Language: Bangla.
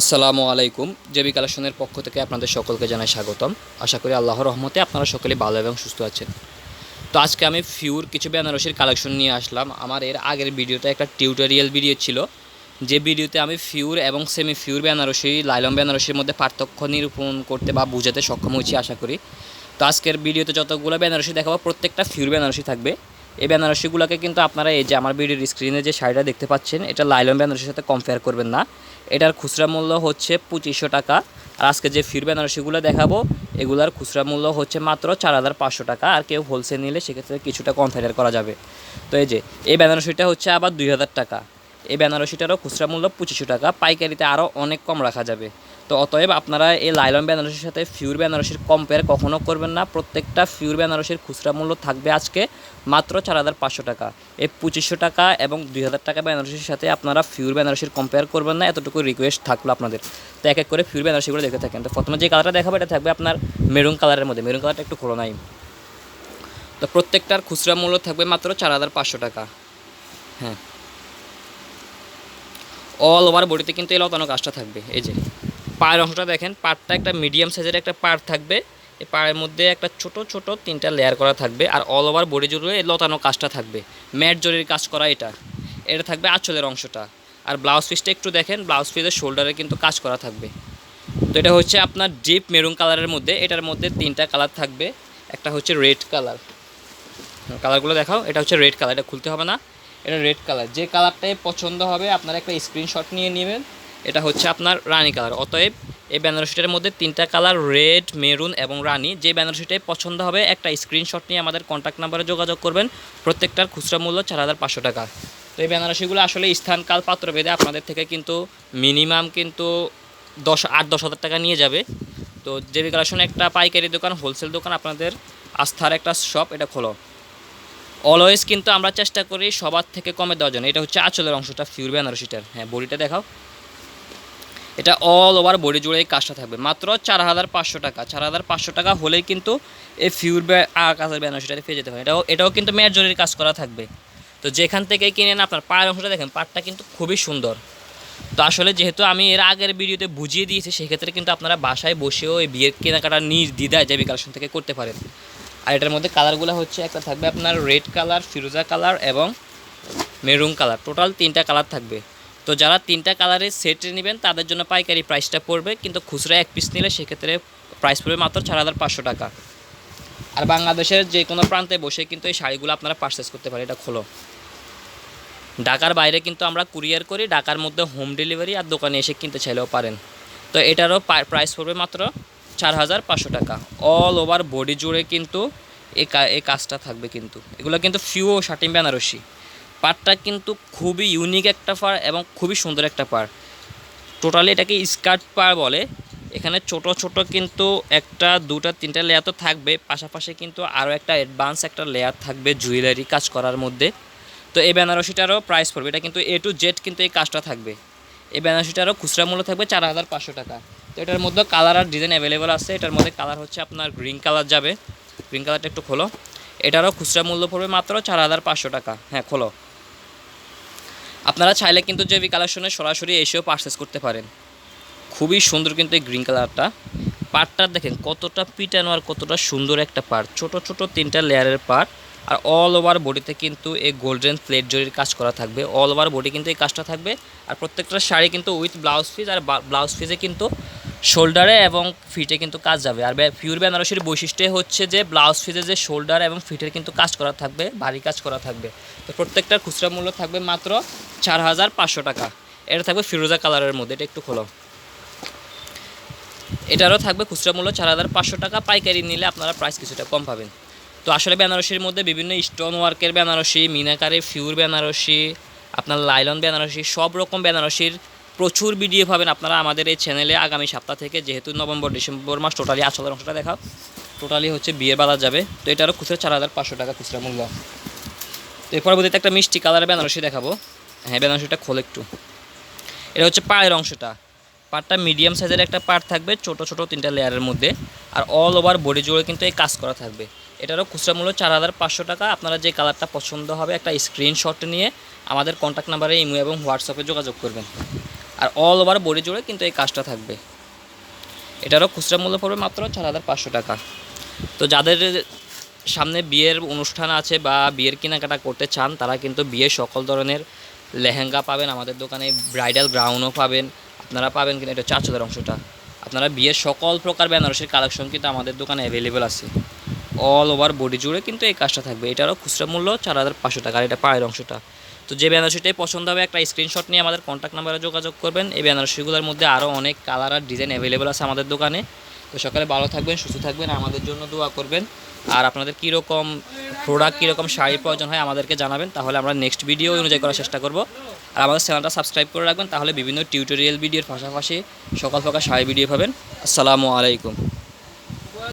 আসসালামু আলাইকুম। জেবি কালেকশনের পক্ষ থেকে আপনাদের সকলকে জানাই স্বাগতম। আশা করি আল্লাহর রহমতে আপনারা সকলে ভালো এবং সুস্থ আছেন। তো আজকে আমি ফিউর কিছু বেনারসির কালেকশন নিয়ে আসলাম। আমার এর আগের ভিডিওতে একটা টিউটোরিয়াল ভিডিও ছিল। যে ভিডিওতে আমি ফিউর এবং সেমি ফিউর বেনারসি লাইলম বেনারসির মধ্যে পার্থক্য নিরূপণ করতে বা বোঝাতে সক্ষম হয়েছি, আশা করি। তো আজকের ভিডিওতে যতগুলো বেনারসি দেখাবো, প্রত্যেকটা ফিউর বেনারসি থাকবে। এই বেনারসিগুলোকে কিন্তু আপনারা এই যে আমার ভিডিওর স্ক্রিনে যে শাড়িটা দেখতে পাচ্ছেন, এটা লাইলন বেনারসির সাথে কম্পেয়ার করবেন না। এটার খুচরা মূল্য হচ্ছে পঁচিশশো টাকা। আর আজকে যে ফির বেনারসিগুলো দেখাবো, এগুলার খুচরা মূল্য হচ্ছে মাত্র চার হাজার পাঁচশো টাকা। আর কেউ হোলসেল নিলে সেক্ষেত্রে কিছুটা কনফিডার করা যাবে। তো এই যে, এই বেনারসিটা হচ্ছে আবার দুই হাজার টাকা। এই বেনারসিটারও খুচরা মূল্য পঁচিশশো টাকা। পাইকারিতে আরও অনেক কম রাখা যাবে। তো অতএব আপনারা এই লাইলন বেনারসির সাথে ফিউর বেনারসির কম্পেয়ার কখনও করবেন না। প্রত্যেকটা ফিউর বেনারসির খুচরা মূল্য থাকবে আজকে মাত্র চার হাজার পাঁচশো টাকা। এই পঁচিশশো টাকা এবং দুই হাজার টাকা বেনারসির সাথে আপনারা ফিউর বেনারসির কম্পেয়ার করবেন না, এতটুকু রিকোয়েস্ট থাকল আপনাদের। তো এক এক করে ফিউর বেনারসিগুলো দেখে থাকেন। তো প্রথমে যে কালারটা দেখাবো, এটা থাকবে আপনার মেরুন কালারের মধ্যে। মেরুন কালারটা একটু খোলো নাই। তো প্রত্যেকটার খুচরা মূল্য থাকবে মাত্র চার হাজার পাঁচশো টাকা। হ্যাঁ। অল ওভার বডিতে কিন্তু এই লতানো কাজটা থাকবে। এই যে পায়ের অংশটা দেখেন, পাড়টা একটা মিডিয়াম সাইজের একটা পাড় থাকবে। এই পাড়ের মধ্যে একটা ছোট ছোট তিনটা লেয়ার করা থাকবে আর অল ওভার বডি জুড়ে লতানো কাজটা থাকবে। ম্যাট জরির কাজ করা এটা। এটা থাকবে আঁচলের অংশটা। আর ব্লাউজ পিসটা একটু দেখেন ব্লাউজ পিসের শোল্ডারে কিন্তু কাজ করা থাকবে। তো এটা হচ্ছে আপনার ডিপ মেরুন কালারের মধ্যে, এটার মধ্যে তিনটা কালার থাকবে। একটা হচ্ছে রেড কালার কালারগুলো দেখাও, এটা হচ্ছে রেড কালার এটা খুলতে হবে না। এটা রেড কালার যে কালারটাই পছন্দ হবে, আপনারা একটা স্ক্রিনশট নিয়ে নেবেন। এটা হচ্ছে আপনার রানি কালার অতএব এই বেনারসিটার মধ্যে তিনটা কালার রেড মেরুন এবং রানি। যে বেনারসিটাই পছন্দ হবে, একটা স্ক্রিনশট নিয়ে আমাদের কন্ট্যাক্ট নাম্বারে যোগাযোগ করবেন। প্রত্যেকটার খুচরা মূল্য চার হাজার পাঁচশো টাকা। তো এই বেনারসিগুলো আসলে স্থানকাল পাত্র ভেদে আপনাদের থেকে কিন্তু মিনিমাম কিন্তু দশ, আট, দশ হাজার টাকা নিয়ে যাবে। তো জেবি কালেকশন একটা পাইকারি দোকান হোলসেল দোকান, আপনাদের আস্থার একটা শপ এটা খোলো। অলওয়েজ কিন্তু আমরা চেষ্টা করি সবার থেকে কমে দেওয়ার জন্য। এটা হচ্ছে আঁচলের অংশটা ফিউর বেনারসিটার হ্যাঁ বডিটা দেখাও। এটা অল ওভার বডি জুড়ে এই কাজটা থাকবে। মাত্র চার হাজার পাঁচশো টাকা। চার হাজার পাঁচশো টাকা হলেই কিন্তু এই ফিউর কাজের বেনারসিটাতে পেয়ে যেতে পারে এটাও এটাও কিন্তু মেয়ের জরির কাজ করা থাকবে। তো যেখান থেকে কিনেন আপনার পায়ের অংশটা দেখেন, পাটটা কিন্তু খুবই সুন্দর। তো আসলে যেহেতু আমি এর আগের ভিডিওতে বুঝিয়ে দিয়েছি, সেক্ষেত্রে কিন্তু আপনারা বাসায় বসেও এই বিয়ের কেনাকাটা নিজ দ্বিধায় জেবি কালেকশন থেকে করতে পারেন। আর এটার মধ্যে কালারগুলো হচ্ছে, একটা থাকবে আপনার রেড কালার ফিরোজা কালার এবং মেরুন কালার টোটাল তিনটা কালার থাকবে। তো যারা তিনটা কালারের সেট নেবেন, তাদের জন্য পাইকারি প্রাইসটা পড়বে, কিন্তু খুচরা এক পিস নিলে সেক্ষেত্রে প্রাইস পড়বে মাত্র চার হাজার পাঁচশো টাকা। আর বাংলাদেশের যে কোনো প্রান্তে বসে কিন্তু এই শাড়িগুলো আপনারা পারচেস করতে পারেন, এটা খোলো। ঢাকার বাইরে কিন্তু আমরা কুরিয়ার করি, ঢাকার মধ্যে হোম ডেলিভারি আর দোকানে এসে কিনতে চাইলেও পারেন। তো এটারও প্রাইস পড়বে মাত্র চার হাজার পাঁচশো টাকা। অল ওভার বডি জুড়ে কিন্তু এই কাজটা থাকবে কিন্তু। এগুলো কিন্তু ফিউ শার্টিং বেনারসি পাড়টা কিন্তু খুবই ইউনিক একটা পাড় এবং খুবই সুন্দর একটা পাড়। টোটালি এটাকে স্কার্ট পাড় বলে। এখানে ছোট ছোট কিন্তু একটা, দুটা, তিনটা লেয়ার তো থাকবে। পাশাপাশি কিন্তু আরও একটা অ্যাডভান্স একটা লেয়ার থাকবে জুয়েলারি কাজ করার মধ্যে। তো এই বেনারসিটারও প্রাইস পড়বে। এটা কিন্তু এ টু জেড কিন্তু এই কাজটা থাকবে। এই বেনারসিটারও খুচরা মূল্য থাকবে চার হাজার পাঁচশো টাকা। তো এটার মধ্যে কালার আর ডিজাইন অ্যাভেলেবেল আছে। এটার মধ্যে কালার হচ্ছে আপনার গ্রিন কালার যাবে। গ্রিন কালারটা একটু খোলো। এটারও খুচরা মূল্য পড়বে মাত্র চার হাজার পাঁচশো টাকা। হ্যাঁ খোলো। আপনারা চাইলে কিন্তু জেবি কালেকশনে সরাসরি এসেও পারচেস করতে পারেন। খুবই সুন্দর কিন্তু এই গ্রিন কালারটা পাটটা দেখেন, কতটা পিটানো আর কতটা সুন্দর একটা পার্ট ছোট ছোট তিনটা লেয়ারের পার্ট আর অল ওভার বডিতে কিন্তু এই গোল্ডেন প্লেট জরির কাজ করা থাকবে। অল ওভার বডি কিন্তু এই কাজটা থাকবে। আর প্রত্যেকটা শাড়ি কিন্তু উইথ ব্লাউজ পিস আর ব্লাউজ পিসে কিন্তু শোল্ডারে এবং ফিটে কিন্তু কাজ যাবে। আর পিওর বেনারসির বৈশিষ্ট্য হচ্ছে যে ব্লাউজ পিসে যে শোল্ডার এবং ফিটের কিন্তু কাজ করা থাকবে, ভারী কাজ করা থাকবে। তো প্রত্যেকটার খুচরা মূল্য থাকবে মাত্র চার হাজার পাঁচশো টাকা। এটা থাকবে ফিরোজা কালারের মধ্যে, এটা একটু খোলো এটারও থাকবে খুচরা মূল্য চার হাজার পাঁচশো টাকা, পাইকারি নিলে আপনারা প্রাইস কিছুটা কম পাবেন। তো আসলে বেনারসির মধ্যে বিভিন্ন স্টোন ওয়ার্কের বেনারসি মিনাকারের ফিউর বেনারসি আপনার লাইলন বেনারসি সব রকম বেনারসির প্রচুর ভিডিও পাবেন আপনারা আমাদের এই চ্যানেলে আগামী সপ্তাহ থেকে, যেহেতু নভেম্বর, ডিসেম্বর মাস টোটালি আসলের অংশটা দেখাও। টোটালি হচ্ছে বিয়ের বাজার যাবে। তো এটারও খুচরা চার হাজার পাঁচশো টাকা খুচরা মূল্য। তো এর পরবর্তীতে একটা মিষ্টি কালারের বেনারসি দেখাবো। হ্যাঁ বেনারসিটা খোল একটু। এটা হচ্ছে পায়ের অংশটা। পাটটা মিডিয়াম সাইজের একটা পার্ট থাকবে, ছোট ছোট তিনটা লেয়ারের মধ্যে। আর অল ওভার বডি জুড়ে কিন্তু এই কাজ করা থাকবে। এটারও খুচরা মূল্য চার হাজার পাঁচশো টাকা। আপনারা যে কালারটা পছন্দ হবে, একটা স্ক্রিনশট নিয়ে আমাদের কন্ট্যাক্ট নাম্বারে ইমো এবং হোয়াটসঅ্যাপে যোগাযোগ করবেন। আর অল ওভার বডি জুড়ে কিন্তু এই কাজটা থাকবে। এটারও খুচরা মূল্য পড়বে মাত্র চার হাজার পাঁচশো টাকা। তো যাদের সামনে বিয়ের অনুষ্ঠান আছে বা বিয়ের কেনাকাটা করতে চান, তারা কিন্তু বিয়ের সকল ধরনের লেহেঙ্গা পাবেন, আমাদের দোকানে ব্রাইডাল গ্রাউনও পাবেন, আপনারা পাবেন কিন্তু এটা চার্চলের অংশটা। আপনারা বিয়ের সকল প্রকার বেনারসির কালেকশন কিন্তু আমাদের দোকানে অ্যাভেলেবেল আছে। অল ওভার বডি জুড়ে কিন্তু এই কাজটা থাকবে। এটারও খুচরা মূল্য চার হাজার পাঁচশো টাকা, আর এটা পায়ের অংশটা। তো যে বেনারসিটাই পছন্দ হবে, একটা স্ক্রিনশট নিয়ে আমাদের কন্ট্যাক্ট নাম্বারে যোগাযোগ করবেন। এই বেনারসিগুলোর মধ্যে আরও অনেক কালার আর ডিজাইন অ্যাভেলেবেল আছে আমাদের দোকানে। তো সকালে ভালো থাকবেন, সুস্থ থাকবেন, আমাদের জন্য দোয়া করবেন। আর আপনাদের কীরকম প্রোডাক্ট কীরকম শাড়ির প্রয়োজন হয় আমাদেরকে জানাবেন, তাহলে আমরা নেক্সট ভিডিও অনুযায়ী করার চেষ্টা করব। আর আমাদের চ্যানেলটা সাবস্ক্রাইব করে রাখবেন, তাহলে বিভিন্ন টিউটোরিয়াল ভিডিওর পাশাপাশি সকাল সকাল শাড়ি ভিডিও পাবেন। আসসালামু আলাইকুম।